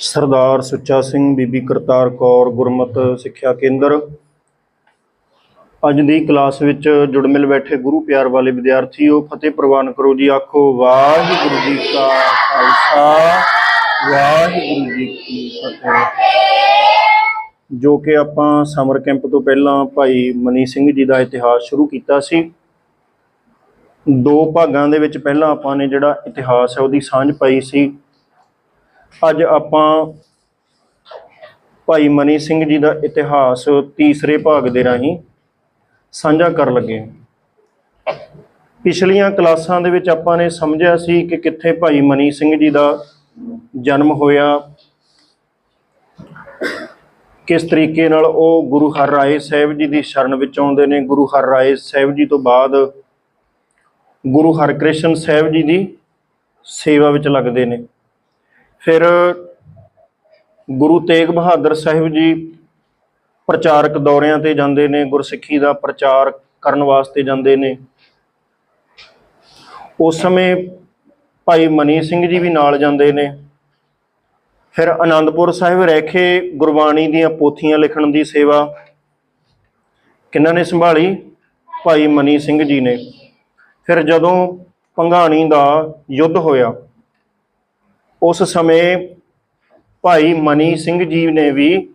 ਸਰਦਾਰ ਸੁੱਚਾ ਸਿੰਘ ਬੀਬੀ ਕਰਤਾਰ ਕੌਰ ਗੁਰਮਤ ਸਿੱਖਿਆ ਕੇਂਦਰ। ਅੱਜ ਦੀ ਕਲਾਸ ਵਿੱਚ ਜੁੜ ਮਿਲ ਬੈਠੇ ਗੁਰੂ ਪਿਆਰ ਵਾਲੇ ਵਿਦਿਆਰਥੀਓ, ਫਤਿਹ ਪ੍ਰਵਾਨ ਕਰੋ ਜੀ, ਆਖੋ ਵਾਹਿਗੁਰੂ ਜੀ ਕਾ ਖਾਲਸਾ, ਵਾਹਿਗੁਰੂ ਜੀ ਕੀ ਫਤਿਹ। ਜੋ ਕਿ ਆਪਾਂ ਸਮਰ ਕੈਂਪ ਤੋਂ ਪਹਿਲਾਂ ਭਾਈ ਮਨੀ ਸਿੰਘ ਜੀ ਦਾ ਇਤਿਹਾਸ ਸ਼ੁਰੂ ਕੀਤਾ ਸੀ। ਦੋ ਭਾਗਾਂ ਦੇ ਵਿੱਚ ਪਹਿਲਾਂ ਆਪਾਂ ਨੇ ਜਿਹੜਾ ਇਤਿਹਾਸ ਹੈ ਉਹਦੀ ਸਾਂਝ ਪਾਈ ਸੀ। ਅੱਜ ਆਪਾਂ ਭਾਈ ਮਨੀ ਸਿੰਘ ਜੀ ਦਾ ਇਤਿਹਾਸ ਤੀਸਰੇ ਭਾਗ ਦੇ ਰਾਹੀਂ ਸਾਂਝਾ ਕਰਨ ਲੱਗੇ ਪਿਛਲੀਆਂ ਕਲਾਸਾਂ ਦੇ ਵਿੱਚ ਆਪਾਂ ਨੇ ਸਮਝਿਆ ਸੀ ਕਿ ਕਿੱਥੇ ਭਾਈ ਮਨੀ ਸਿੰਘ ਜੀ ਦਾ ਜਨਮ ਹੋਇਆ, ਕਿਸ ਤਰੀਕੇ ਨਾਲ ਉਹ ਗੁਰੂ ਹਰ ਰਾਏ ਸਾਹਿਬ ਜੀ ਦੀ ਸ਼ਰਨ ਵਿੱਚ ਆਉਂਦੇ ਨੇ। ਗੁਰੂ ਹਰ ਰਾਏ ਸਾਹਿਬ ਜੀ ਤੋਂ ਬਾਅਦ ਗੁਰੂ ਹਰਕ੍ਰਿਸ਼ਨ ਸਾਹਿਬ ਜੀ ਦੀ ਸੇਵਾ ਵਿੱਚ ਲੱਗਦੇ ਨੇ। ਫਿਰ ਗੁਰੂ ਤੇਗ ਬਹਾਦਰ ਸਾਹਿਬ ਜੀ ਪ੍ਰਚਾਰਕ ਦੌਰਿਆਂ ਤੇ ਜਾਂਦੇ ਨੇ, ਗੁਰਸਿੱਖੀ ਦਾ ਪ੍ਰਚਾਰ ਕਰਨ ਵਾਸਤੇ ਜਾਂਦੇ ਨੇ। ਉਸ ਸਮੇਂ ਭਾਈ ਮਨੀ ਸਿੰਘ ਜੀ ਵੀ ਨਾਲ ਜਾਂਦੇ ਨੇ। ਫਿਰ ਆਨੰਦਪੁਰ ਸਾਹਿਬ ਰਹਿ ਕੇ ਗੁਰਬਾਣੀ ਦੀਆਂ ਪੋਥੀਆਂ ਲਿਖਣ ਦੀ ਸੇਵਾ ਕਿਹਨਾਂ ਨੇ ਸੰਭਾਲੀ? ਭਾਈ ਮਨੀ ਸਿੰਘ ਜੀ ਨੇ। ਫਿਰ ਜਦੋਂ ਭੰਗਾਣੀ ਦਾ ਯੁੱਧ ਹੋਇਆ ਉਸ ਸਮੇਂ ਭਾਈ ਮਨੀ ਸਿੰਘ ਜੀ ਨੇ ਵੀ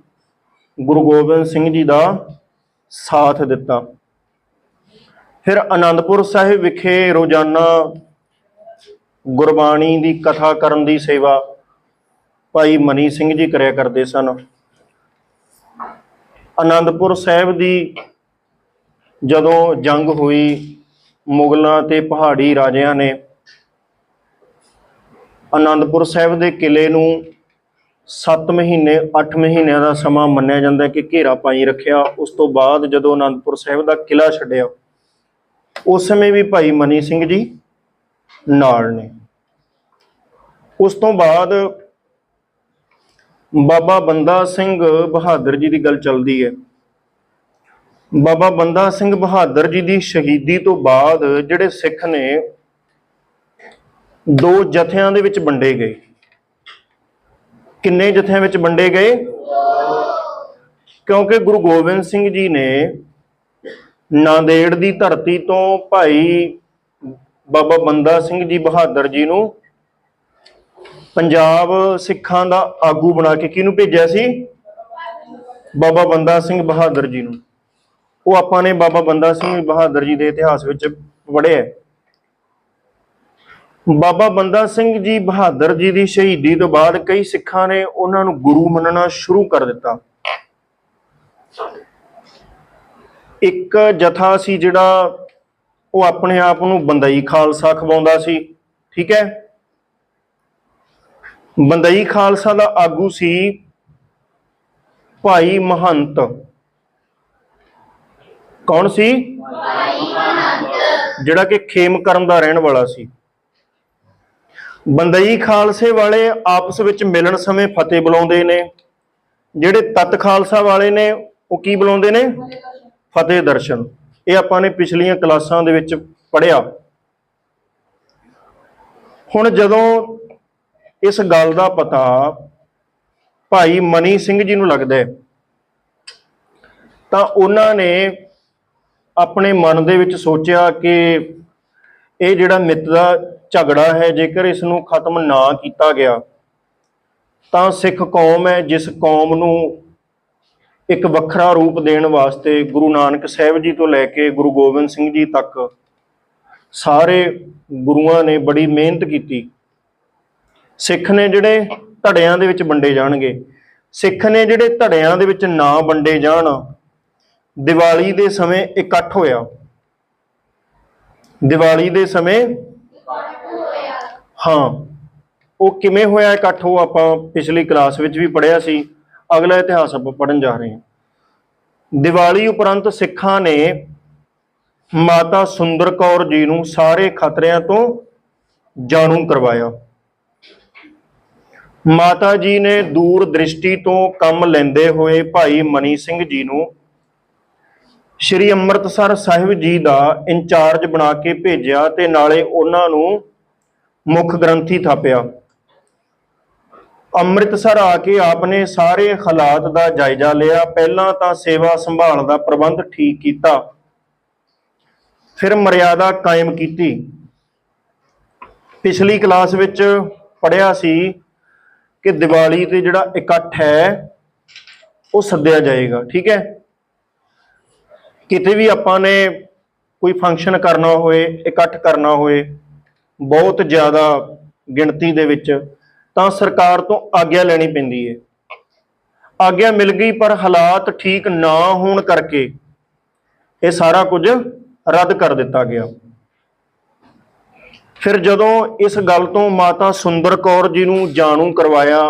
ਗੁਰੂ ਗੋਬਿੰਦ ਸਿੰਘ ਜੀ ਦਾ ਸਾਥ ਦਿੱਤਾ। ਫਿਰ ਆਨੰਦਪੁਰ ਸਾਹਿਬ ਵਿਖੇ ਰੋਜ਼ਾਨਾ ਗੁਰਬਾਣੀ ਦੀ ਕਥਾ ਕਰਨ ਦੀ ਸੇਵਾ ਭਾਈ ਮਨੀ ਸਿੰਘ ਜੀ ਕਰਿਆ ਕਰਦੇ ਸਨ। ਆਨੰਦਪੁਰ ਸਾਹਿਬ ਦੀ ਜਦੋਂ ਜੰਗ ਹੋਈ, ਮੁਗਲਾਂ ਤੇ ਪਹਾੜੀ ਰਾਜਿਆਂ ਨੇ ਆਨੰਦਪੁਰ ਸਾਹਿਬ ਦੇ ਕਿਲੇ ਨੂੰ 7 ਮਹੀਨੇ 8 ਮਹੀਨਿਆਂ ਦਾ ਸਮਾਂ ਮੰਨਿਆ ਜਾਂਦਾ ਕਿ ਘੇਰਾ ਪਾਈ ਰੱਖਿਆ। ਉਸ ਤੋਂ ਬਾਅਦ ਜਦੋਂ ਆਨੰਦਪੁਰ ਸਾਹਿਬ ਦਾ ਕਿਲਾ ਛੱਡਿਆ, ਉਸ ਸਮੇਂ ਵੀ ਭਾਈ ਮਨੀ ਸਿੰਘ ਜੀ ਨਾਲ ਨੇ। ਉਸ ਤੋਂ ਬਾਅਦ ਬਾਬਾ ਬੰਦਾ ਸਿੰਘ ਬਹਾਦਰ ਜੀ ਦੀ ਗੱਲ ਚੱਲਦੀ ਹੈ। ਬਾਬਾ ਬੰਦਾ ਸਿੰਘ ਬਹਾਦਰ ਜੀ ਦੀ ਸ਼ਹੀਦੀ ਤੋਂ ਬਾਅਦ ਜਿਹੜੇ ਸਿੱਖ ਨੇ ਦੋ ਜਥਿਆਂ ਦੇ ਵਿੱਚ ਵੰਡੇ ਗਏ। ਕਿੰਨੇ ਜਥਿਆਂ ਵਿੱਚ ਵੰਡੇ ਗਏ? ਕਿਉਂਕਿ ਗੁਰੂ ਗੋਬਿੰਦ ਸਿੰਘ ਜੀ ਨੇ ਨਾਂਦੇੜ ਦੀ ਧਰਤੀ ਤੋਂ ਭਾਈ ਬਾਬਾ ਬੰਦਾ ਸਿੰਘ ਜੀ ਬਹਾਦਰ ਜੀ ਨੂੰ ਪੰਜਾਬ ਸਿੱਖਾਂ ਦਾ ਆਗੂ ਬਣਾ ਕੇ ਕਿਹਨੂੰ ਭੇਜਿਆ ਸੀ? ਬਾਬਾ ਬੰਦਾ ਸਿੰਘ ਬਹਾਦਰ ਜੀ ਨੂੰ। ਉਹ ਆਪਾਂ ਨੇ ਬਾਬਾ ਬੰਦਾ ਸਿੰਘ ਬਹਾਦਰ ਜੀ ਦੇ ਇਤਿਹਾਸ ਵਿੱਚ ਪੜ੍ਹਿਆ ਬਾਬਾ ਬੰਦਾ ਸਿੰਘ ਜੀ ਬਹਾਦਰ ਜੀ ਦੀ ਸ਼ਹੀਦੀ ਤੋਂ ਬਾਅਦ ਕਈ ਸਿੱਖਾਂ ਨੇ ਉਹਨਾਂ ਨੂੰ ਗੁਰੂ ਮੰਨਣਾ ਸ਼ੁਰੂ ਕਰ ਦਿੱਤਾ। ਇੱਕ ਜਥਾ ਸੀ ਜਿਹੜਾ ਉਹ ਆਪਣੇ ਆਪ ਨੂੰ ਬੰਦਈ ਖਾਲਸਾ ਖਵਾਉਂਦਾ ਸੀ ਠੀਕ ਹੈ? ਬੰਦਈ ਖਾਲਸਾ ਦਾ ਆਗੂ ਸੀ ਭਾਈ ਮਹੰਤ। ਕੌਣ ਸੀ? ਜਿਹੜਾ ਕਿ ਖੇਮਕਰਨ ਦਾ ਰਹਿਣ ਵਾਲਾ ਸੀ। ਬੰਦਈ ਖਾਲਸੇ ਵਾਲੇ ਆਪਸ ਵਿੱਚ ਮਿਲਣ ਸਮੇਂ ਫਤਿਹ ਬੁਲਾਉਂਦੇ ਨੇ। ਜਿਹੜੇ ਤਤ ਖਾਲਸਾ ਵਾਲੇ ਨੇ, ਉਹ ਕੀ ਬੁਲਾਉਂਦੇ ਨੇ? ਫਤਿਹ ਦਰਸ਼ਨ। ਇਹ ਆਪਾਂ ਨੇ ਪਿਛਲੀਆਂ ਕਲਾਸਾਂ ਦੇ ਵਿੱਚ ਪੜ੍ਹਿਆ। ਹੁਣ ਜਦੋਂ ਇਸ ਗੱਲ ਦਾ ਪਤਾ ਭਾਈ ਮਨੀ ਸਿੰਘ ਜੀ ਨੂੰ ਲੱਗਦਾ ਹੈ, ਤਾਂ ਉਹਨਾਂ ਨੇ ਆਪਣੇ ਮਨ ਦੇ ਵਿੱਚ ਸੋਚਿਆ ਕਿ ਇਹ ਜਿਹੜਾ ਮਿੱਤ ਦਾ ਝਗੜਾ ਹੈ, ਜੇਕਰ ਇਸ ਨੂੰ ਖਤਮ ਨਾ ਕੀਤਾ ਗਿਆ, ਤਾਂ ਸਿੱਖ ਕੌਮ ਹੈ, ਜਿਸ ਕੌਮ ਨੂੰ ਇੱਕ ਵੱਖਰਾ ਰੂਪ ਦੇਣ ਵਾਸਤੇ ਗੁਰੂ ਨਾਨਕ ਸਾਹਿਬ ਜੀ ਤੋਂ ਲੈ ਕੇ ਗੁਰੂ ਗੋਬਿੰਦ ਸਿੰਘ ਜੀ ਤੱਕ ਸਾਰੇ ਗੁਰੂਆਂ ਨੇ ਬੜੀ ਮਿਹਨਤ ਕੀਤੀ। ਸਿੱਖ ਨੇ ਜਿਹੜੇ ਧੜਿਆਂ ਦੇ ਵਿੱਚ ਵੰਡੇ ਜਾਣਗੇ, ਸਿੱਖ ਨੇ ਜਿਹੜੇ ਧੜਿਆਂ ਦੇ ਵਿੱਚ ਨਾ ਵੰਡੇ ਜਾਣ, ਦੀਵਾਲੀ ਦੇ ਸਮੇਂ ਇਕੱਠ ਹੋਇਆ। ਦੀਵਾਲੀ ਦੇ ਸਮੇਂ ਹਾਂ, ਉਹ ਕਿਵੇਂ ਹੋਇਆ ਇਕੱਠ, ਉਹ ਆਪਾਂ ਪਿਛਲੀ ਕਲਾਸ ਵਿੱਚ ਵੀ ਪੜ੍ਹਿਆ ਸੀ। ਅਗਲਾ ਇਤਿਹਾਸ ਆਪਾਂ ਪੜਨ ਜਾ ਰਹੇ ਹਾਂ। ਦੀਵਾਲੀ ਉਪਰੰਤ ਸਿੱਖਾਂ ਨੇ ਮਾਤਾ ਸੁੰਦਰ ਕੌਰ ਜੀ ਨੂੰ ਸਾਰੇ ਖਤਰਿਆਂ ਤੋਂ ਜਾਣੂ ਕਰਵਾਇਆ। ਮਾਤਾ ਜੀ ਨੇ ਦੂਰ ਦ੍ਰਿਸ਼ਟੀ ਤੋਂ ਕੰਮ ਲੈਂਦੇ ਹੋਏ ਭਾਈ ਮਨੀ ਸਿੰਘ ਜੀ ਨੂੰ ਸ਼੍ਰੀ ਅੰਮ੍ਰਿਤਸਰ ਸਾਹਿਬ ਜੀ ਦਾ ਇੰਚਾਰਜ ਬਣਾ ਕੇ ਭੇਜਿਆ ਤੇ ਨਾਲੇ ਉਹਨਾਂ ਨੂੰ ਮੁੱਖ ਗ੍ਰੰਥੀ ਥਾਪਿਆ। ਅੰਮ੍ਰਿਤਸਰ ਆ ਕੇ ਆਪਨੇ ਸਾਰੇ ਹਾਲਾਤ ਦਾ ਜਾਇਜ਼ਾ ਲਿਆ। ਪਹਿਲਾਂ ਤਾਂ ਸੇਵਾ ਸੰਭਾਲ ਦਾ ਪ੍ਰਬੰਧ ਠੀਕ ਕੀਤਾ। ਫਿਰ ਮਰਿਆਦਾ ਕਾਇਮ ਕੀਤੀ। ਪਿਛਲੀ ਕਲਾਸ ਵਿੱਚ ਪੜਿਆ ਸੀ ਕਿ ਦੀਵਾਲੀ ਤੇ ਜਿਹੜਾ ਇਕੱਠ ਹੈ, ਉਹ ਸੱਦਿਆ ਜਾਏਗਾ, ਠੀਕ ਹੈ? ਕਿਤੇ ਵੀ ਆਪਾਂ ਨੇ ਕੋਈ ਫੰਕਸ਼ਨ ਕਰਨਾ ਹੋਏ, ਇਕੱਠ ਕਰਨਾ ਹੋਏ ਬਹੁਤ ਜ਼ਿਆਦਾ ਗਿਣਤੀ ਦੇ ਵਿੱਚ, ਤਾਂ ਸਰਕਾਰ ਤੋਂ ਆਗਿਆ ਲੈਣੀ ਪੈਂਦੀ ਹੈ ਆਗਿਆ ਮਿਲ ਗਈ, ਪਰ ਹਾਲਾਤ ਠੀਕ ਨਾ ਹੋਣ ਕਰਕੇ ਇਹ ਸਾਰਾ ਕੁਝ ਰੱਦ ਕਰ ਦਿੱਤਾ ਗਿਆ। ਫਿਰ ਜਦੋਂ ਇਸ ਗੱਲ ਤੋਂ ਮਾਤਾ ਸੁੰਦਰ ਕੌਰ ਜੀ ਨੂੰ ਜਾਣੂ ਕਰਵਾਇਆ,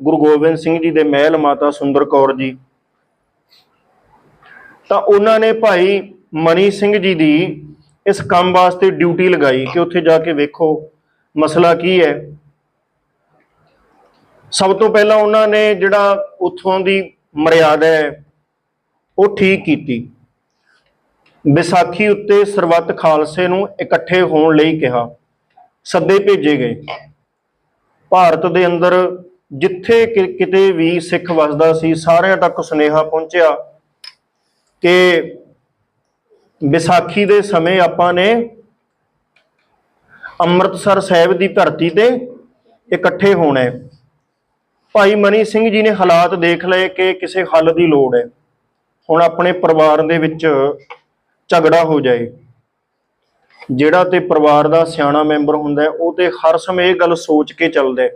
ਗੁਰੂ ਗੋਬਿੰਦ ਸਿੰਘ ਜੀ ਦੇ ਮਹਿਲ ਮਾਤਾ ਸੁੰਦਰ ਕੌਰ ਜੀ, ਤਾਂ ਉਹਨਾਂ ਨੇ ਭਾਈ ਮਨੀ ਸਿੰਘ ਜੀ ਦੀ ਇਸ ਕੰਮ ਵਾਸਤੇ ਡਿਊਟੀ ਲਗਾਈ ਕਿ ਉੱਥੇ ਜਾ ਕੇ ਵੇਖੋ ਮਸਲਾ ਕੀ ਹੈ। ਸਭ ਤੋਂ ਪਹਿਲਾਂ ਉਹਨਾਂ ਨੇ ਜਿਹੜਾ ਉੱਥੋਂ ਦੀ ਮਰਿਆਦਾ ਹੈ, ਉਹ ਠੀਕ ਕੀਤੀ। ਵਿਸਾਖੀ ਉੱਤੇ ਸਰਬੱਤ ਖਾਲਸੇ ਨੂੰ ਇਕੱਠੇ ਹੋਣ ਲਈ ਕਿਹਾ। ਸੱਦੇ ਭੇਜੇ ਗਏ। ਭਾਰਤ ਦੇ ਅੰਦਰ ਜਿੱਥੇ ਕਿ- ਕਿਤੇ ਵੀ ਸਿੱਖ ਵਸਦਾ ਸੀ, ਸਾਰਿਆਂ ਤੱਕ ਸੁਨੇਹਾ ਪਹੁੰਚਿਆ ਕਿ ਵਿਸਾਖੀ ਦੇ ਸਮੇਂ ਆਪਾਂ ਨੇ ਅੰਮ੍ਰਿਤਸਰ ਸਾਹਿਬ ਦੀ ਧਰਤੀ ਤੇ ਇਕੱਠੇ ਹੋਣਾ ਹੈ। ਭਾਈ ਮਨੀ ਸਿੰਘ ਜੀ ਨੇ ਹਾਲਾਤ ਦੇਖ ਲਏ ਕਿ ਕਿਸੇ ਹੱਲ ਦੀ ਲੋੜ ਹੈ। ਹੁਣ ਆਪਣੇ ਪਰਿਵਾਰ ਦੇ ਵਿੱਚ ਝਗੜਾ ਹੋ ਜਾਏ। ਜਿਹੜਾ ਤੇ ਪਰਿਵਾਰ ਦਾ ਸਿਆਣਾ ਮੈਂਬਰ ਹੁੰਦਾ ਉਹ ਤੇ ਹਰ ਸਮੇਂ ਇਹ ਗੱਲ ਸੋਚ ਕੇ ਚੱਲਦਾ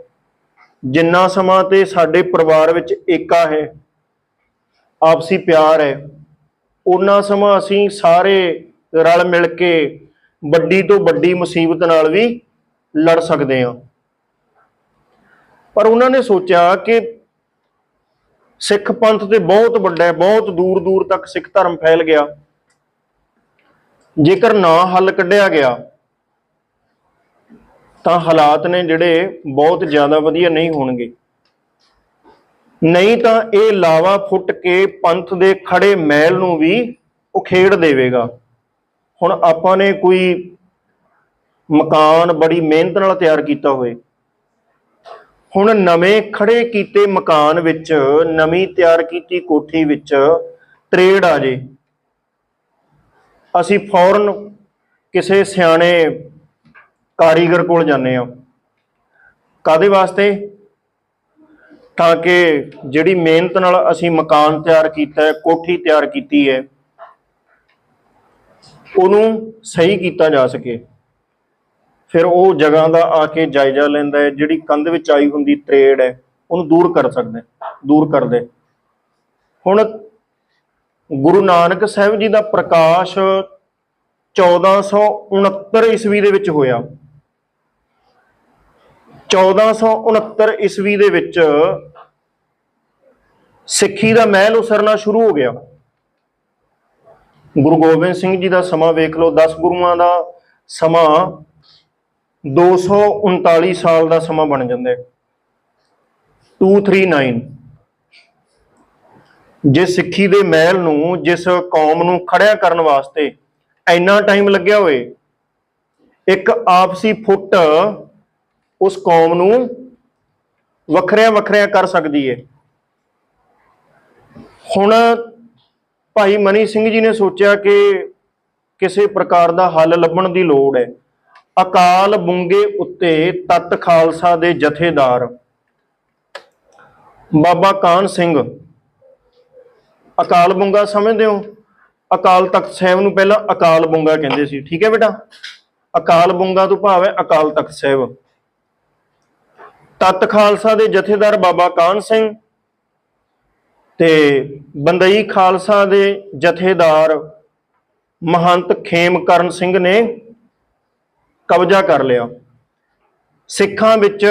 ਜਿੰਨਾ ਸਮਾਂ ਤੇ ਸਾਡੇ ਪਰਿਵਾਰ ਵਿੱਚ ਏਕਾ ਹੈ, ਆਪਸੀ ਪਿਆਰ ਹੈ ਉਹਨਾਂ ਸਮਾਂ ਅਸੀਂ ਸਾਰੇ ਰਲ ਮਿਲ ਕੇ ਵੱਡੀ ਤੋਂ ਵੱਡੀ ਮੁਸੀਬਤ ਨਾਲ ਵੀ ਲੜ ਸਕਦੇ ਹਾਂ। ਪਰ ਉਹਨਾਂ ਨੇ ਸੋਚਿਆ ਕਿ ਸਿੱਖ ਪੰਥ ਤੇ ਬਹੁਤ ਵੱਡਾ ਹੈ ਬਹੁਤ ਦੂਰ ਦੂਰ ਤੱਕ ਸਿੱਖ ਧਰਮ ਫੈਲ ਗਿਆ। ਜੇਕਰ ਨਾ ਹੱਲ ਕੱਢਿਆ ਗਿਆ, ਤਾਂ ਹਾਲਾਤ ਨੇ ਜਿਹੜੇ ਬਹੁਤ ਜ਼ਿਆਦਾ ਵਧੀਆ ਨਹੀਂ ਹੋਣਗੇ। ਨਹੀਂ ਤਾਂ ਇਹ ਲਾਵਾ ਫੁੱਟ ਕੇ ਪੰਥ ਦੇ ਖੜੇ ਮੈਲ ਨੂੰ ਵੀ ਉਖੇੜ ਦੇਵੇਗਾ। ਹੁਣ ਆਪਾਂ ਨੇ ਕੋਈ ਮਕਾਨ ਬੜੀ ਮਿਹਨਤ ਨਾਲ ਤਿਆਰ ਕੀਤਾ ਹੋਏ ਹੁਣ ਨਵੇਂ ਖੜੇ ਕੀਤੇ ਮਕਾਨ ਵਿੱਚ, ਨਵੀਂ ਤਿਆਰ ਕੀਤੀ ਕੋਠੀ ਵਿੱਚ ਤਰੇੜ ਆ ਜੇ। ਅਸੀਂ ਫੌਰਨ ਕਿਸੇ ਸਿਆਣੇ ਕਾਰੀਗਰ ਕੋਲ ਜਾਂਦੇ ਆ ਕਾਦੇ ਵਾਸਤੇ? ਤਾਂ ਕਿ ਜਿਹੜੀ ਮਿਹਨਤ ਨਾਲ ਅਸੀਂ ਮਕਾਨ ਤਿਆਰ ਕੀਤਾ ਹੈ, ਕੋਠੀ ਤਿਆਰ ਕੀਤੀ ਹੈ, ਉਹਨੂੰ ਸਹੀ ਕੀਤਾ ਜਾ ਸਕੇ। ਫਿਰ ਉਹ ਜਗ੍ਹਾ ਦਾ ਆ ਕੇ ਜਾਇਜ਼ਾ ਲੈਂਦਾ ਹੈ, ਜਿਹੜੀ ਕੰਧ ਵਿੱਚ ਆਈ ਹੁੰਦੀ ਤਰੇੜ ਹੈ, ਉਹਨੂੰ ਦੂਰ ਕਰ ਸਕਦਾ, ਦੂਰ ਕਰਦੇ ਹੁਣ ਗੁਰੂ ਨਾਨਕ ਸਾਹਿਬ ਜੀ ਦਾ ਪ੍ਰਕਾਸ਼ 1469 ਈਸਵੀ ਦੇ ਵਿੱਚ ਹੋਇਆ। 1469 ਈਸਵੀ ਦੇ ਵਿੱਚ ਸਿੱਖੀ ਦਾ ਮਹਿਲ ਉਸਰਨਾ ਸ਼ੁਰੂ ਹੋ ਗਿਆ। ਗੁਰੂ ਗੋਬਿੰਦ ਸਿੰਘ ਜੀ ਦਾ ਸਮਾਂ ਵੇਖ ਲਓ 10 ਗੁਰੂਆਂ ਦਾ ਸਮਾਂ 239 ਸਾਲ ਦਾ ਸਮਾਂ ਬਣ ਜਾਂਦਾ ਹੈ। 239 ਜੇ ਸਿੱਖੀ ਦੇ ਮਹਿਲ ਨੂੰ, ਜਿਸ ਕੌਮ ਨੂੰ ਖੜਿਆ ਕਰਨ ਵਾਸਤੇ ਇੰਨਾ ਟਾਈਮ ਲੱਗਿਆ ਹੋਏ ਇੱਕ ਆਪਸੀ ਫੁੱਟ ਉਸ ਕੌਮ ਨੂੰ ਵੱਖਰਿਆਂ ਵੱਖਰਿਆਂ ਕਰ ਸਕਦੀ ਹੈ ਹੁਣ ਭਾਈ ਮਨੀ ਸਿੰਘ ਜੀ ਨੇ ਸੋਚਿਆ ਕਿ ਕਿਸੇ ਪ੍ਰਕਾਰ ਦਾ ਹੱਲ ਲੱਭਣ ਦੀ ਲੋੜ ਹੈ ਅਕਾਲ ਬੁੰਗੇ ਉੱਤੇ ਤਤ ਖਾਲਸਾ ਦੇ ਜਥੇਦਾਰ ਬਾਬਾ ਕਾਨ ਸਿੰਘ, ਅਕਾਲ ਬੁੰਗਾ ਸਮਝਦੇ ਹੋ? ਅਕਾਲ ਤਖਤ ਸਾਹਿਬ ਨੂੰ ਪਹਿਲਾਂ ਅਕਾਲ ਬੁੰਗਾ ਕਹਿੰਦੇ ਸੀ। ਠੀਕ ਹੈ ਬੇਟਾ? ਅਕਾਲ ਬੁੰਗਾ ਤੋਂ ਭਾਵ ਹੈ ਅਕਾਲ ਤਖਤ ਸਾਹਿਬ। ਤਤ ਖਾਲਸਾ ਦੇ ਜਥੇਦਾਰ ਬਾਬਾ ਕਾਨ ਸਿੰਘ ਤੇ ਬੰਦਈ ਖਾਲਸਾ ਦੇ ਜਥੇਦਾਰ ਮਹੰਤ ਖੇਮਕਰਨ ਸਿੰਘ ਨੇ ਕਬਜ਼ਾ ਕਰ ਲਿਆ। ਸਿੱਖਾਂ ਵਿੱਚ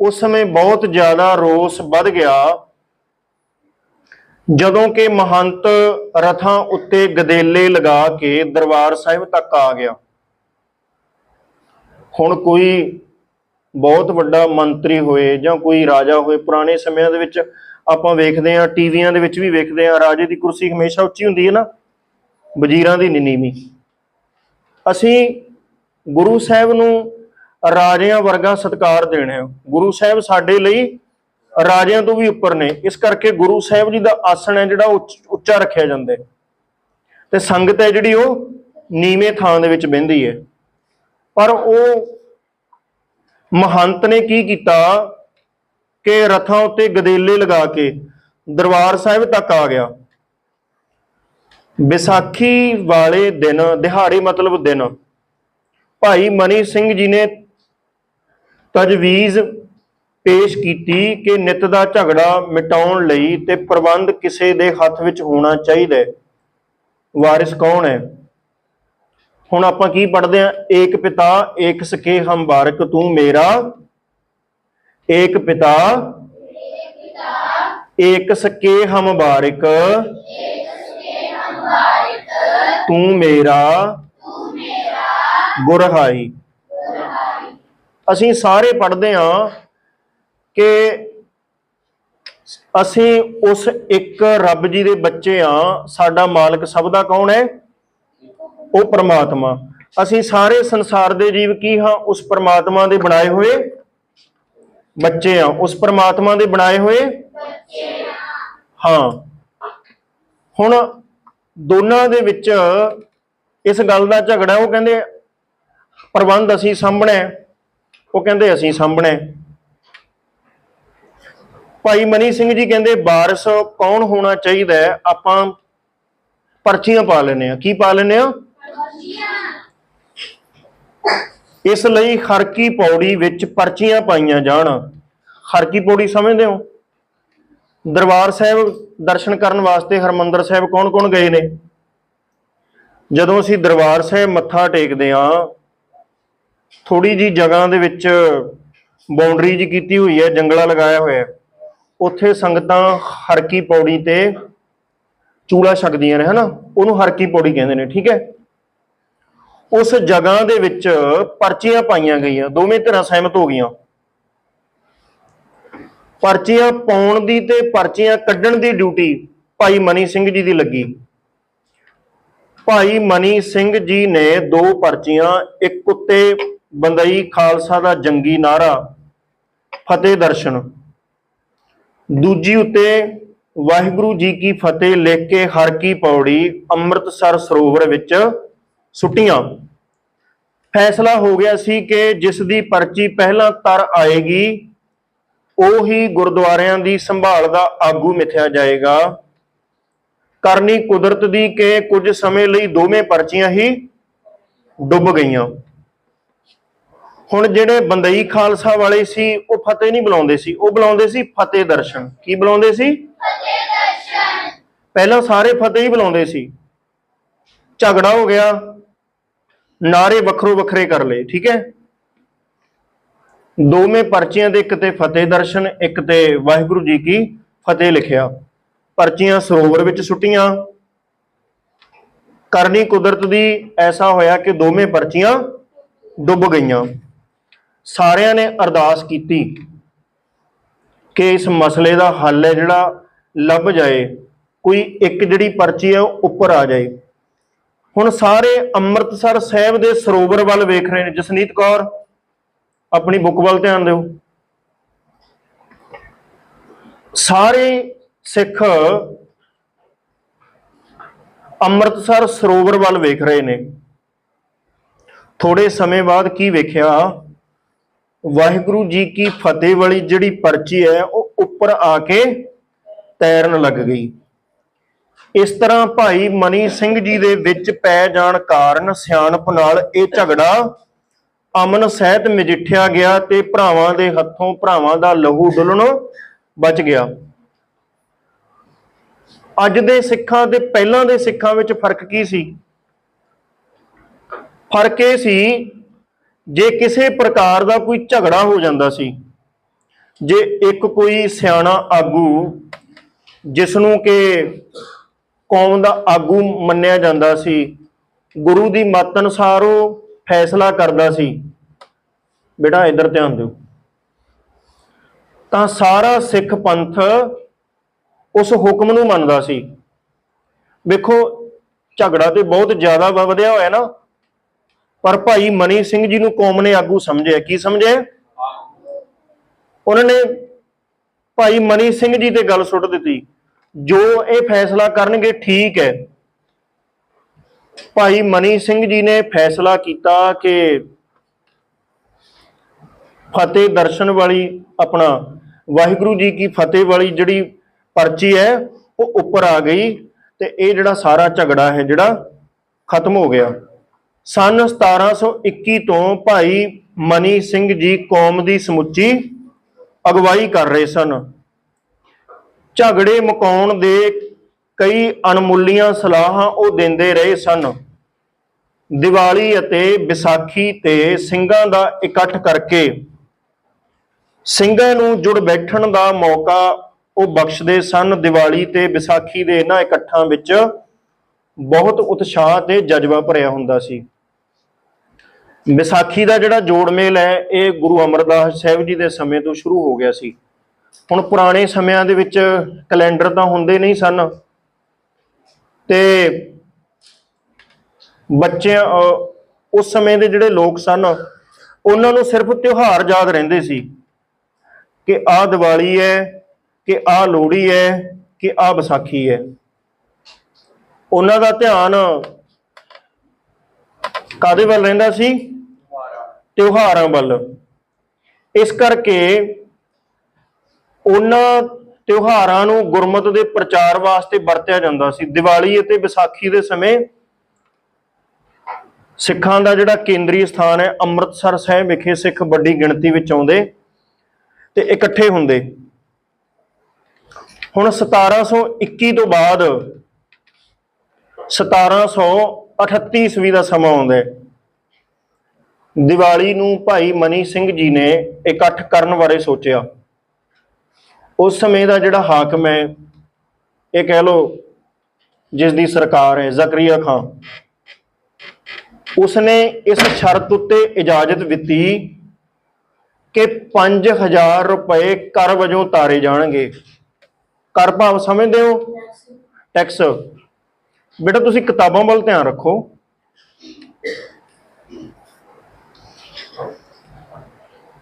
ਉਸ ਸਮੇਂ ਬਹੁਤ ਜ਼ਿਆਦਾ ਰੋਸ ਵੱਧ ਗਿਆ ਜਦੋਂ ਕਿ ਮਹੰਤ ਰਥਾਂ ਉੱਤੇ ਗਦੇਲੇ ਲਗਾ ਕੇ ਦਰਬਾਰ ਸਾਹਿਬ ਤੱਕ ਆ ਗਿਆ। ਹੁਣ ਕੋਈ ਬਹੁਤ ਵੱਡਾ ਮੰਤਰੀ ਹੋਏ ਜਾਂ ਕੋਈ ਰਾਜਾ ਹੋਏ, ਪੁਰਾਣੇ ਸਮਿਆਂ ਦੇ ਵਿੱਚ ਆਪਾਂ ਵੇਖਦੇ ਹਾਂ, ਟੀਵੀਆਂ ਦੇ ਵਿੱਚ ਵੀ ਵੇਖਦੇ ਹਾਂ, ਰਾਜੇ ਦੀ ਕੁਰਸੀ ਹਮੇਸ਼ਾ ਉੱਚੀ ਹੁੰਦੀ ਹੈ ਨਾ, ਵਜ਼ੀਰਾਂ ਦੀ ਨੀ- ਨੀਵੀਂ। ਅਸੀਂ ਗੁਰੂ ਸਾਹਿਬ ਨੂੰ ਰਾਜਿਆਂ ਵਰਗਾ ਸਤਿਕਾਰ ਦੇਣਾ ਹੈ। ਗੁਰੂ ਸਾਹਿਬ ਸਾਡੇ ਲਈ ਰਾਜਿਆਂ ਤੋਂ ਵੀ ਉੱਪਰ ਨੇ। ਇਸ ਕਰਕੇ ਗੁਰੂ ਸਾਹਿਬ ਜੀ ਦਾ ਆਸਣ ਹੈ ਜਿਹੜਾ ਉੱਚ- ਉੱਚਾ ਰੱਖਿਆ ਜਾਂਦਾ ਹੈ। ਤੇ ਸੰਗਤ ਹੈ ਜਿਹੜੀ ਉਹ ਨੀਵੇਂ ਥਾਂ ਦੇ ਵਿੱਚ ਬਹਿੰਦੀ ਹੈ। ਪਰ ਉਹ ਮਹੰਤ ਨੇ ਕੀ ਕੀਤਾ ਕਿ ਰਥਾਂ ਉੱਤੇ ਗਦੇਲੇ ਲਗਾ ਕੇ ਦਰਬਾਰ ਸਾਹਿਬ ਤੱਕ ਆ ਗਿਆ। ਵਿਸਾਖੀ ਵਾਲੇ ਦਿਨ, ਦਿਹਾੜੇ ਮਤਲਬ ਦਿਨ, ਭਾਈ ਮਨੀ ਸਿੰਘ ਜੀ ਨੇ ਤਜਵੀਜ਼ ਪੇਸ਼ ਕੀਤੀ ਕਿ ਨਿਤ ਦਾ ਝਗੜਾ ਮਿਟਾਉਣ ਲਈ ਤੇ ਪ੍ਰਬੰਧ ਕਿਸੇ ਦੇ ਹੱਥ ਵਿੱਚ ਹੋਣਾ ਚਾਹੀਦਾ ਹੈ। ਵਾਰਿਸ ਕੌਣ ਹੈ? ਹੁਣ ਆਪਾਂ ਕੀ ਪੜਦੇ ਆ ਏਕ ਪਿਤਾ, ਏਕ ਸਕੇ ਹਮ ਬਾਰਕ ਤੂੰ ਮੇਰਾ। ਏਕ ਪਿਤਾ, ਏਕ ਸਕੇ ਹਮ ਬਾਰਕ ਤੂੰ ਮੇਰਾ। ਗੁਰਹਾਈ। ਅਸੀਂ ਸਾਰੇ ਪੜ੍ਹਦੇ ਹਾਂ ਕਿ ਅਸੀਂ ਉਸ ਇੱਕ ਰੱਬ ਜੀ ਦੇ ਬੱਚੇ ਆ ਸਾਡਾ ਮਾਲਕ ਸਭ ਦਾ ਕੌਣ ਹੈ? ਉਹ ਪ੍ਰਮਾਤਮਾ। ਅਸੀਂ ਸਾਰੇ ਸੰਸਾਰ ਦੇ ਜੀਵ ਕੀ ਹਾਂ? ਉਸ ਪ੍ਰਮਾਤਮਾ ਦੇ ਬਣਾਏ ਹੋਏ ਬੱਚੇ ਆ ਉਸ ਪ੍ਰਮਾਤਮਾ ਦੇ ਬਣਾਏ ਹੋਏ ਹਾਂ। ਹੁਣ ਦੋਨਾਂ ਦੇ ਵਿੱਚ ਇਸ ਗੱਲ ਦਾ ਝਗੜਾ, ਉਹ ਕਹਿੰਦੇ ਪ੍ਰਬੰਧ ਅਸੀਂ ਸਾਂਭਣਾ ਉਹ ਕਹਿੰਦੇ ਅਸੀਂ ਸਾਂਭਣਾ ਭਾਈ ਮਨੀ ਸਿੰਘ ਜੀ ਕਹਿੰਦੇ ਵਾਰਿਸ ਕੌਣ ਹੋਣਾ ਚਾਹੀਦਾ ਹੈ? ਆਪਾਂ ਪਰਚੀਆਂ ਪਾ ਲੈਨੇ ਆ ਕੀ ਪਾ ਲੈਨੇ ਆ ਇਸ ਲਈ ਹਰਕੀ ਪੌੜੀ ਵਿੱਚ ਪਰਚੀਆਂ ਪਾਈਆਂ ਜਾਣ। ਹਰਕੀ ਪੌੜੀ ਸਮਝਦੇ ਹੋ? ਦਰਬਾਰ ਸਾਹਿਬ ਦਰਸ਼ਨ ਕਰਨ ਵਾਸਤੇ ਹਰਮੰਦਰ ਸਾਹਿਬ ਕੌਣ-ਕੌਣ ਗਏ ਨੇ? ਜਦੋਂ ਅਸੀਂ ਦਰਬਾਰ ਸਾਹਿਬ ਮੱਥਾ ਟੇਕਦੇ ਆ ਥੋੜੀ ਜੀ ਜਗ੍ਹਾ ਦੇ ਵਿੱਚ ਬਾਉਂਡਰੀ ਜੀ ਕੀਤੀ ਹੋਈ ਹੈ, ਜੰਗਲਾ ਲਗਾਇਆ ਹੋਇਆ ਹੈ। ਉੱਥੇ ਸੰਗਤਾਂ ਹਰਕੀ ਪੌੜੀ ਤੇ ਚੂੜਾ ਛਕਦੀਆਂ ਨੇ, ਹਨਾ? ਉਹਨੂੰ ਹਰਕੀ ਪੌੜੀ ਕਹਿੰਦੇ ਨੇ, ਠੀਕ ਹੈ? ਉਸ ਜਗ੍ਹਾ ਦੇ ਵਿੱਚ ਪਰਚੀਆਂ ਪਾਈਆਂ ਗਈਆਂ, ਦੋਵੇਂ ਧਿਰਾਂ ਸਹਿਮਤ ਹੋ ਗਈਆਂ। ਪਰਚੀਆਂ ਪਾਉਣ ਦੀ ਤੇ ਪਰਚੀਆਂ ਕੱਢਣ ਦੀ ਡਿਊਟੀ ਭਾਈ ਮਨੀ ਸਿੰਘ ਜੀ ਦੀ ਲੱਗੀ। ਭਾਈ ਮਨੀ ਸਿੰਘ ਜੀ ਨੇ ਦੋ ਪਰਚੀਆਂ, ਇੱਕ ਉੱਤੇ ਬੰਦਈ ਖਾਲਸਾ ਦਾ ਜੰਗੀ ਨਾਰਾ ਫਤਿਹ ਦਰਸ਼ਨ। ਦੂਜੀ ਉੱਤੇ ਵਾਹਿਗੁਰੂ ਜੀ ਕੀ ਫਤਿਹ ਲਿਖ ਕੇ ਹਰ ਕੀ ਪੌੜੀ ਅੰਮ੍ਰਿਤਸਰ ਸਰੋਵਰ ਵਿੱਚ ਸੁੱਟੀਆਂ ਫੈਸਲਾ ਹੋ ਗਿਆ ਸੀ ਕਿ ਜਿਸ ਦੀ ਪਰਚੀ ਪਹਿਲਾਂ ਤਰ ਆਏਗੀ ਉਹੀ ਗੁਰਦੁਆਰਿਆਂ ਦੀ ਸੰਭਾਲ ਦਾ ਆਗੂ ਮਿਥਿਆ ਜਾਏਗਾ। ਕਰਨੀ ਕੁਦਰਤ ਦੀ ਕਿ ਕੁਝ ਸਮੇਂ ਲਈ ਦੋਵੇਂ ਪਰਚੀਆਂ ਹੀ ਡੁੱਬ ਗਈਆਂ। ਹੁਣ ਜਿਹੜੇ ਬੰਦਈ ਖਾਲਸਾ ਵਾਲੇ ਸੀ ਉਹ ਫਤਿਹ ਨਹੀਂ ਬੁਲਾਉਂਦੇ ਸੀ ਉਹ ਬੁਲਾਉਂਦੇ ਸੀ ਫਤਿਹ ਦਰਸ਼ਨ। ਕੀ ਬੁਲਾਉਂਦੇ ਸੀ? ਪਹਿਲਾਂ ਸਾਰੇ ਫਤਿਹ ਹੀ ਬੁਲਾਉਂਦੇ ਸੀ। ਝਗੜਾ ਹੋ ਗਿਆ। ਨਾਰੇ ਵੱਖਰੋ ਵੱਖਰੇ ਕਰ ਲਏ, ਠੀਕ ਹੈ? ਦੋਵੇਂ ਪਰਚੀਆਂ ਦੇ ਇੱਕ ਤੇ ਫਤਿਹ ਦਰਸ਼ਨ, ਇੱਕ ਤੇ ਵਾਹਿਗੁਰੂ ਜੀ ਕੀ ਫਤਿਹ ਲਿਖਿਆ। ਪਰਚੀਆਂ ਸਰੋਵਰ ਵਿੱਚ ਸੁੱਟੀਆਂ। ਕਰਨੀ ਕੁਦਰਤ ਦੀ, ਐਸਾ ਹੋਇਆ ਕਿ ਦੋਵੇਂ ਪਰਚੀਆਂ ਡੁੱਬ ਗਈਆਂ। ਸਾਰਿਆਂ ਨੇ ਅਰਦਾਸ ਕੀਤੀ ਕਿ ਇਸ ਮਸਲੇ ਦਾ ਹੱਲ ਹੈ ਜਿਹੜਾ, ਲੱਭ ਜਾਏ। ਕੋਈ ਇੱਕ ਜਿਹੜੀ ਪਰਚੀ ਹੈ ਉਹ ਉੱਪਰ ਆ ਜਾਏ। ਹੁਣ ਸਾਰੇ ਅੰਮ੍ਰਿਤਸਰ ਸਾਹਿਬ ਦੇ ਸਰੋਵਰ ਵੱਲ ਵੇਖ ਰਹੇ ਨੇ। ਜਸਨੀਤ ਕੌਰ, ਆਪਣੀ ਬੁੱਕ ਵੱਲ ਧਿਆਨ ਦਿਓ। ਸਾਰੇ ਸਿੱਖ ਅੰਮ੍ਰਿਤਸਰ ਸਰੋਵਰ ਵੱਲ ਵੇਖ ਰਹੇ ਨੇ। ਥੋੜੇ ਸਮੇਂ ਬਾਅਦ ਕੀ ਵੇਖਿਆ? ਵਾਹਿਗੁਰੂ ਜੀ ਕੀ ਫਤਿਹ ਵਾਲੀ ਜਿਹੜੀ ਪਰਚੀ ਹੈ, ਉਹ ਉੱਪਰ ਆ ਕੇ ਤੈਰਨ ਲੱਗ ਗਈ। ਇਸ ਤਰ੍ਹਾਂ ਭਾਈ ਮਨੀ ਸਿੰਘ ਜੀ ਦੇ ਵਿੱਚ ਪੈ ਜਾਣ ਕਾਰਨ ਸਿਆਣਪ ਨਾਲ ਇਹ ਝਗੜਾ ਅਮਨ ਸਹਿਤ ਮਜਿੱਠਿਆ ਗਿਆ ਤੇ ਭਰਾਵਾਂ ਦੇ ਹੱਥੋਂ ਭਰਾਵਾਂ ਦਾ ਲਹੂ ਡੁੱਲਣੋਂ ਬਚ ਗਿਆ। ਅੱਜ ਦੇ ਸਿੱਖਾਂ ਦੇ ਪਹਿਲਾਂ ਦੇ ਸਿੱਖਾਂ ਵਿੱਚ ਫ਼ਰਕ ਕੀ ਸੀ? ਫ਼ਰਕ ਇਹ ਸੀ, ਜੇ ਕਿਸੇ ਪ੍ਰਕਾਰ ਦਾ ਕੋਈ ਝਗੜਾ ਹੋ ਜਾਂਦਾ ਸੀ, ਜੇ ਇੱਕ ਕੋਈ ਸਿਆਣਾ ਆਗੂ ਜਿਸ ਨੂੰ ਕਿ ਕੌਮ ਦਾ ਆਗੂ ਮੰਨਿਆ ਜਾਂਦਾ ਸੀ। ਗੁਰੂ ਦੀ ਮੱਤ ਅਨੁਸਾਰ ਉਹ ਫੈਸਲਾ ਕਰਦਾ ਸੀ। ਬੇਟਾ ਇੱਧਰ ਧਿਆਨ ਦਿਓ। ਤਾਂ ਸਾਰਾ ਸਿੱਖ ਪੰਥ ਉਸ ਹੁਕਮ ਨੂੰ ਮੰਨਦਾ ਸੀ। ਵੇਖੋ ਝਗੜਾ ਤੇ ਬਹੁਤ ਜ਼ਿਆਦਾ ਵਧਿਆ ਹੋਇਆ ਨਾ। ਪਰ ਭਾਈ ਮਨੀ ਸਿੰਘ ਜੀ ਨੂੰ ਕੌਮ ਨੇ ਆਗੂ ਸਮਝਿਆ। ਕੀ ਸਮਝਿਆ? ਉਹਨਾਂ ਨੇ ਭਾਈ ਮਨੀ ਸਿੰਘ ਜੀ ਤੇ ਗੱਲ ਸੁੱਟ ਦਿੱਤੀ। ਜੋ ਇਹ ਫੈਸਲਾ ਕਰਨਗੇ, ਠੀਕ ਹੈ। ਭਾਈ ਮਨੀ ਸਿੰਘ ਜੀ ਨੇ ਫੈਸਲਾ ਕੀਤਾ ਕਿ ਫਤਿਹ ਦਰਸ਼ਨ ਵਾਲੀ ਆਪਣਾ ਵਾਹਿਗੁਰੂ ਜੀ ਕੀ ਫਤਿਹ ਵਾਲੀ ਜਿਹੜੀ ਪਰਚੀ ਹੈ, ਉਹ ਉੱਪਰ ਆ ਗਈ ਤੇ ਇਹ ਜਿਹੜਾ ਸਾਰਾ ਝਗੜਾ ਹੈ, ਜਿਹੜਾ ਖਤਮ ਹੋ ਗਿਆ। ਸਨ 1721 ਤੋਂ ਭਾਈ ਮਨੀ ਸਿੰਘ ਜੀ ਕੌਮ ਦੀ ਸਮੁੱਚੀ ਅਗਵਾਈ ਕਰ ਰਹੇ ਸਨ। ਝਗੜੇ ਮੁਕਾਉਣ ਦੇ ਕਈ ਅਣਮੁੱਲੀਆਂ ਸਲਾਹਾਂ ਉਹ ਦਿੰਦੇ ਰਹੇ ਸਨ। ਦੀਵਾਲੀ ਅਤੇ ਵਿਸਾਖੀ ਤੇ ਸਿੰਘਾਂ ਦਾ ਇਕੱਠ ਕਰਕੇ ਸਿੰਘਾਂ ਨੂੰ ਜੁੜ ਬੈਠਣ ਦਾ ਮੌਕਾ ਉਹ ਬਖਸ਼ਦੇ ਸਨ। ਦੀਵਾਲੀ ਤੇ ਵਿਸਾਖੀ ਦੇ ਇਹਨਾਂ ਇਕੱਠਾਂ ਵਿੱਚ ਬਹੁਤ ਉਤਸ਼ਾਹ ਤੇ ਜਜ਼ਬਾ ਭਰਿਆ ਹੁੰਦਾ ਸੀ। ਵਿਸਾਖੀ ਦਾ ਜਿਹੜਾ ਜੋੜ ਮੇਲ ਹੈ, ਇਹ ਗੁਰੂ ਅਮਰਦਾਸ ਸਾਹਿਬ ਜੀ ਦੇ ਸਮੇਂ ਤੋਂ ਸ਼ੁਰੂ ਹੋ ਗਿਆ ਸੀ। ਹੁਣ ਪੁਰਾਣੇ ਸਮਿਆਂ ਦੇ ਵਿੱਚ ਕੈਲੰਡਰ ਤਾਂ ਹੁੰਦੇ ਨਹੀਂ ਸਨ। ਤੇ ਬੱਚੇ ਅਹ, ਉਸ ਸਮੇਂ ਦੇ ਜਿਹੜੇ ਲੋਕ ਸਨ ਉਹਨਾਂ ਨੂੰ ਸਿਰਫ ਤਿਉਹਾਰ ਯਾਦ ਰਹਿੰਦੇ ਸੀ ਕਿ ਆਹ ਦੀਵਾਲੀ ਹੈ ਕਿ ਆਹ ਲੋਹੜੀ ਹੈ ਕਿ ਆਹ ਵਿਸਾਖੀ ਹੈ। ਉਹਨਾਂ ਦਾ ਧਿਆਨ ਕਾਦੇ ਵੱਲ ਰਹਿੰਦਾ ਸੀ? ਤਿਉਹਾਰਾਂ ਵੱਲ। ਇਸ ਕਰਕੇ ਉਹਨਾਂ ਤਿਉਹਾਰਾਂ ਨੂੰ ਗੁਰਮਤ ਦੇ ਪ੍ਰਚਾਰ ਵਾਸਤੇ ਵਰਤਿਆ ਜਾਂਦਾ ਸੀ। ਦੀਵਾਲੀ ਅਤੇ ਵਿਸਾਖੀ ਦੇ ਸਮੇਂ ਸਿੱਖਾਂ ਦਾ ਜਿਹੜਾ ਕੇਂਦਰੀ ਸਥਾਨ ਹੈ, ਅੰਮ੍ਰਿਤਸਰ ਸਾਹਿਬ ਵਿਖੇ ਸਿੱਖ ਵੱਡੀ ਗਿਣਤੀ ਵਿੱਚ ਆਉਂਦੇ ਤੇ ਇਕੱਠੇ ਹੁੰਦੇ। ਹੁਣ 1721 ਤੋਂ ਬਾਅਦ 1738 ਈਸਵੀ ਦਾ ਸਮਾਂ ਆਉਂਦਾ ਹੈ। ਦੀਵਾਲੀ ਨੂੰ ਭਾਈ ਮਨੀ ਸਿੰਘ ਜੀ ਨੇ ਇਕੱਠ ਕਰਨ ਬਾਰੇ ਸੋਚਿਆ। ਉਸ ਸਮੇਂ ਦਾ ਜਿਹੜਾ ਹਾਕਮ ਹੈ, ਇਹ ਕਹਿ ਲੋ ਜਿਸ ਦੀ ਸਰਕਾਰ ਹੈ, ਜ਼ਕਰੀਆ ਖਾਨ। ਉਸਨੇ ਇਸ ਸ਼ਰਤ ਉੱਤੇ ਇਜਾਜ਼ਤ ਦਿੱਤੀ ਕਿ 5000 ਰੁਪਏ ਕਰ ਵਜੋਂ ਤਾਰੇ ਜਾਣਗੇ। ਕਰ ਭਾਵ ਸਮਝਦੇ ਹੋ? ਟੈਕਸ ਬੇਟਾ, ਤੁਸੀਂ ਕਿਤਾਬਾਂ ਵੱਲ ਧਿਆਨ ਰੱਖੋ।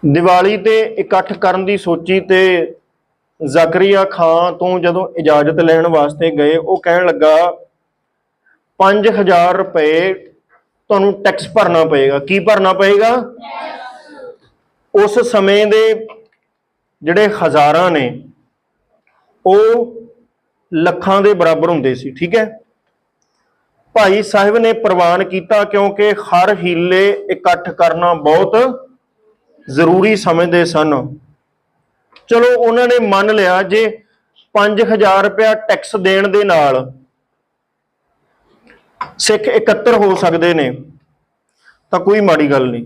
ਦੀਵਾਲੀ ਤੇ ਇਕੱਠ ਕਰਨ ਦੀ ਸੋਚੀ ਤੇ ਜ਼ਕਰੀਆ ਖਾਨ ਤੋਂ ਜਦੋਂ ਇਜਾਜ਼ਤ ਲੈਣ ਵਾਸਤੇ ਗਏ, ਉਹ ਕਹਿਣ ਲੱਗਾ 5000 ਰੁਪਏ ਤੁਹਾਨੂੰ ਟੈਕਸ ਭਰਨਾ ਪਏਗਾ। ਕੀ ਭਰਨਾ ਪਏਗਾ? ਉਸ ਸਮੇਂ ਦੇ ਜਿਹੜੇ ਹਜ਼ਾਰਾਂ ਨੇ, ਉਹ ਲੱਖਾਂ ਦੇ ਬਰਾਬਰ ਹੁੰਦੇ ਸੀ, ਠੀਕ ਹੈ? ਭਾਈ ਸਾਹਿਬ ਨੇ ਪ੍ਰਵਾਨ ਕੀਤਾ ਕਿਉਂਕਿ ਹਰ ਹੀਲੇ ਇਕੱਠ ਕਰਨਾ ਬਹੁਤ ਜ਼ਰੂਰੀ ਸਮਝਦੇ ਸਨ। ਚਲੋ ਉਹਨਾਂ ਨੇ ਮੰਨ ਲਿਆ ਜੇ 5000 ਰੁਪਇਆ ਟੈਕਸ ਦੇਣ ਦੇ ਨਾਲ ਸਿੱਖ ਇਕੱਤਰ ਹੋ ਸਕਦੇ ਨੇ, ਤਾਂ ਕੋਈ ਮਾੜੀ ਗੱਲ ਨਹੀਂ।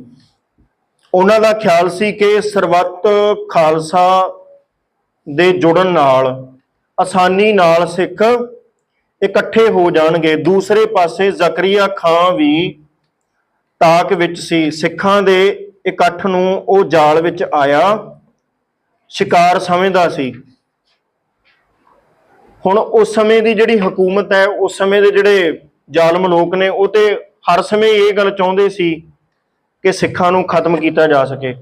ਉਹਨਾਂ ਦਾ ਖਿਆਲ ਸੀ ਕਿ ਸਰਬੱਤ ਖਾਲਸਾ ਦੇ ਜੁੜਨ ਨਾਲ, ਆਸਾਨੀ ਨਾਲ ਸਿੱਖ ਇਕੱਠੇ ਹੋ ਜਾਣਗੇ। ਦੂਸਰੇ ਪਾਸੇ ਜ਼ਕਰੀਆ ਖਾਂ ਵੀ ਤਾਕ ਵਿੱਚ ਸੀ। ਸਿੱਖਾਂ ਦੇ ਇਕੱਠ ਨੂੰ ਉਹ ਜਾਲ ਵਿੱਚ ਆਇਆ। ਸ਼ਿਕਾਰ ਸਮਝਦਾ ਸੀ। ਹੁਣ ਉਸ ਸਮੇਂ ਦੀ ਜਿਹੜੀ ਹਕੂਮਤ ਹੈ, ਉਸ ਸਮੇਂ ਦੇ ਜਿਹੜੇ ਜ਼ਾਲਮ ਲੋਕ ਨੇ, ਉਹ ਤੇ ਹਰ ਸਮੇਂ ਇਹ ਗੱਲ ਚਾਹੁੰਦੇ ਸੀ ਕਿ ਸਿੱਖਾਂ ਨੂੰ ਖਤਮ ਕੀਤਾ ਜਾ ਸਕੇ।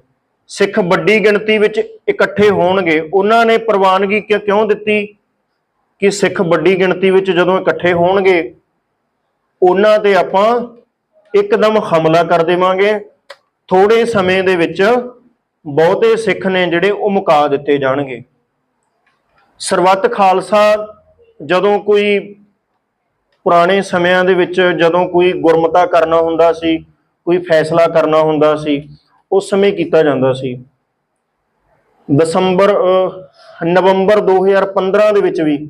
ਸਿੱਖ ਵੱਡੀ ਗਿਣਤੀ ਵਿੱਚ ਇਕੱਠੇ ਹੋਣਗੇ। ਉਹਨਾਂ ਨੇ ਪ੍ਰਵਾਨਗੀ ਕਿ- ਕਿਉਂ ਦਿੱਤੀ? ਕਿ ਸਿੱਖ ਵੱਡੀ ਗਿਣਤੀ ਵਿੱਚ ਜਦੋਂ ਇਕੱਠੇ ਹੋਣਗੇ, ਉਹਨਾਂ ਤੇ ਆਪਾਂ ਇੱਕਦਮ ਹਮਲਾ ਕਰ ਦੇਵਾਂਗੇ। ਥੋੜੇ ਸਮੇਂ ਦੇ ਵਿੱਚ ਬਹੁਤੇ ਸਿੱਖ ਨੇ ਜਿਹੜੇ ਉਹ ਮੁਕਾ ਦਿੱਤੇ ਜਾਣਗੇ। ਸਰਬੱਤ ਖਾਲਸਾ ਜਦੋਂ ਕੋਈ ਪੁਰਾਣੇ ਸਮਿਆਂ ਦੇ ਵਿੱਚ ਜਦੋਂ ਕੋਈ ਗੁਰਮਤਾ ਕਰਨਾ ਹੁੰਦਾ ਸੀ ਕੋਈ ਫੈਸਲਾ ਕਰਨਾ ਹੁੰਦਾ ਸੀ ਉਸ ਸਮੇਂ ਕੀਤਾ ਜਾਂਦਾ ਸੀ। ਦਸੰਬਰ ਅਹ, ਨਵੰਬਰ 2015 ਦੇ ਵਿੱਚ ਵੀ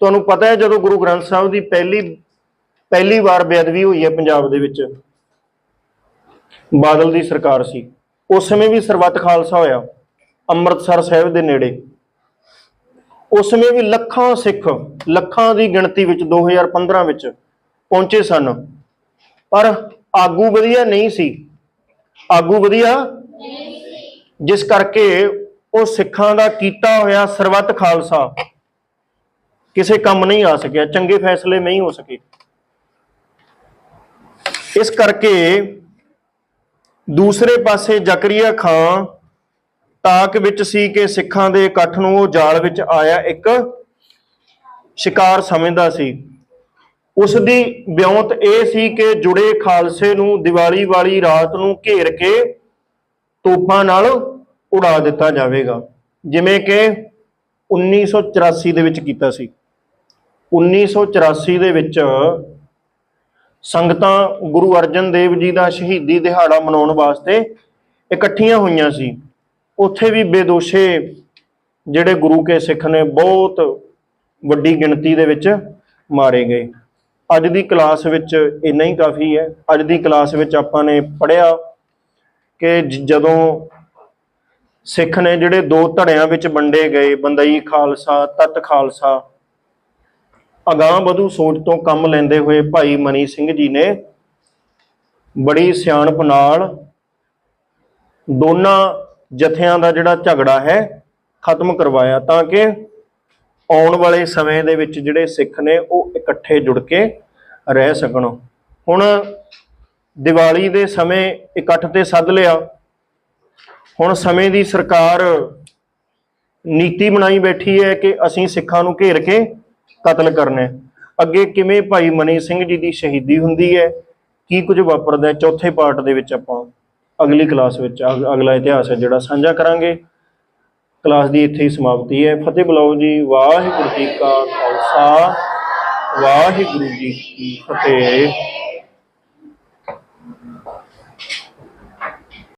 ਤੁਹਾਨੂੰ ਪਤਾ ਹੈ ਜਦੋਂ ਗੁਰੂ ਗ੍ਰੰਥ ਸਾਹਿਬ ਦੀ ਪਹਿਲੀ ਪਹਿਲੀ ਵਾਰ ਬੇਅਦਬੀ ਹੋਈ ਹੈ ਪੰਜਾਬ ਦੇ ਵਿੱਚ। ਬਾਦਲ ਦੀ ਸਰਕਾਰ ਸੀ। ਉਸ ਸਮੇਂ ਵੀ ਸਰਬੱਤ ਖਾਲਸਾ ਹੋਇਆ, ਅੰਮ੍ਰਿਤਸਰ ਸਾਹਿਬ ਦੇ ਨੇੜੇ। ਉਸ ਸਮੇਂ ਵੀ ਲੱਖਾਂ ਸਿੱਖ ਲੱਖਾਂ ਦੀ ਗਿਣਤੀ ਵਿੱਚ 2015 ਵਿੱਚ ਪਹੁੰਚੇ ਸਨ। ਪਰ ਆਗੂ ਵਧੀਆ ਨਹੀਂ ਸੀ। ਆਗੂ ਵਧੀਆ ਜਿਸ ਕਰਕੇ ਉਹ ਸਿੱਖਾਂ ਦਾ ਕੀਤਾ ਹੋਇਆ ਸਰਬੱਤ ਖਾਲਸਾ ਕਿਸੇ ਕੰਮ ਨਹੀਂ ਆ ਸਕਿਆ, ਚੰਗੇ ਫੈਸਲੇ ਨਹੀਂ ਹੋ ਸਕੇ। ਇਸ ਕਰਕੇ ਦੂਸਰੇ ਪਾਸੇ ਜ਼ਕਰੀਆ ਖਾਨ ਤਾਕ ਵਿੱਚ ਸੀ ਕਿ ਸਿੱਖਾਂ ਦੇ ਇਕੱਠ ਨੂੰ ਉਹ ਜਾਲ ਵਿੱਚ ਆਇਆ ਇੱਕ ਸ਼ਿਕਾਰ ਸਮਝਦਾ ਸੀ। ਉਸ ਦੀ ਵਿਉਂਤ ਇਹ ਸੀ ਕਿ ਜੁੜੇ ਖਾਲਸੇ ਨੂੰ ਦੀਵਾਲੀ ਵਾਲੀ ਰਾਤ ਨੂੰ ਘੇਰ ਕੇ ਤੋਪਾਂ ਨਾਲ ਉਡਾ ਦਿੱਤਾ ਜਾਵੇਗਾ, ਜਿਵੇਂ ਕਿ 1984 ਦੇ ਵਿੱਚ ਕੀਤਾ ਸੀ। 1984 ਦੇ ਵਿੱਚ ਸੰਗਤਾਂ ਗੁਰੂ ਅਰਜਨ ਦੇਵ ਜੀ ਦਾ ਸ਼ਹੀਦੀ ਦਿਹਾੜਾ ਮਨਾਉਣ ਵਾਸਤੇ ਇਕੱਠੀਆਂ ਹੋਈਆਂ ਸੀ। ਉੱਥੇ ਵੀ ਬੇਦੋਸ਼ੇ ਜਿਹੜੇ ਗੁਰੂ ਕੇ ਸਿੱਖ ਨੇ ਬਹੁਤ ਵੱਡੀ ਗਿਣਤੀ ਦੇ ਵਿੱਚ ਮਾਰੇ ਗਏ। ਅੱਜ ਦੀ ਕਲਾਸ ਵਿੱਚ ਇੰਨਾ ਹੀ ਕਾਫੀ ਹੈ। ਅੱਜ ਦੀ ਕਲਾਸ ਵਿੱਚ ਆਪਾਂ ਨੇ ਪੜਿਆ ਕਿ ਜਦੋਂ ਸਿੱਖ ਨੇ ਜਿਹੜੇ ਦੋ ਧੜਿਆਂ ਵਿੱਚ ਵੰਡੇ ਗਏ, ਬੰਦਈ ਖਾਲਸਾ, ਤਤ ਖਾਲਸਾ ਅਗਾਂਹ ਵਧੂ ਸੋਚ ਤੋਂ ਕੰਮ ਲੈਂਦੇ ਹੋਏ ਭਾਈ ਮਨੀ ਸਿੰਘ ਜੀ ਨੇ ਬੜੀ ਸਿਆਣਪ ਨਾਲ ਦੋਨਾਂ ਜਥਿਆਂ ਦਾ ਜਿਹੜਾ ਝਗੜਾ ਹੈ ਖਤਮ ਕਰਵਾਇਆ ਤਾਂ ਕਿ ਆਉਣ ਵਾਲੇ ਸਮੇਂ ਦੇ ਵਿੱਚ ਜਿਹੜੇ ਸਿੱਖ ਨੇ ਉਹ ਇਕੱਠੇ ਜੁੜ ਕੇ ਰਹਿ ਸਕਣ। ਹੁਣ ਦੀਵਾਲੀ ਦੇ ਸਮੇਂ ਇਕੱਠ ਤੇ ਸੱਦ ਲਿਆ। ਹੁਣ ਸਮੇਂ ਦੀ ਸਰਕਾਰ ਨੀਤੀ ਬਣਾਈ ਬੈਠੀ ਹੈ ਕਿ ਅਸੀਂ ਸਿੱਖਾਂ ਨੂੰ ਘੇਰ ਕੇ ਕਤਲ ਕਰਨਾ। ਹੈ ਅੱਗੇ ਕਿਵੇਂ ਭਾਈ ਮਨੀ ਸਿੰਘ ਜੀ ਦੀ ਸ਼ਹੀਦੀ ਹੁੰਦੀ ਹੈ? ਕੀ ਕੁਝ ਵਾਪਰਦਾ ਚੌਥੇ ਪਾਰਟ ਦੇ ਵਿੱਚ ਆਪਾਂ ਅਗਲੀ ਕਲਾਸ ਵਿੱਚ ਅਗ- ਅਗਲਾ ਇਤਿਹਾਸ ਹੈ ਜਿਹੜਾ ਸਾਂਝਾ ਕਰਾਂਗੇ। ਕਲਾਸ ਦੀ ਇੱਥੇ ਹੀ ਸਮਾਪਤੀ ਹੈ। ਫਤਿਹ ਬੁਲਾਓ ਜੀ। ਵਾਹਿਗੁਰੂ ਜੀ ਕਾ ਖਾਲਸਾ। ਵਾਹਿਗੁਰੂ ਜੀ ਕੀ ਫਤਿਹ।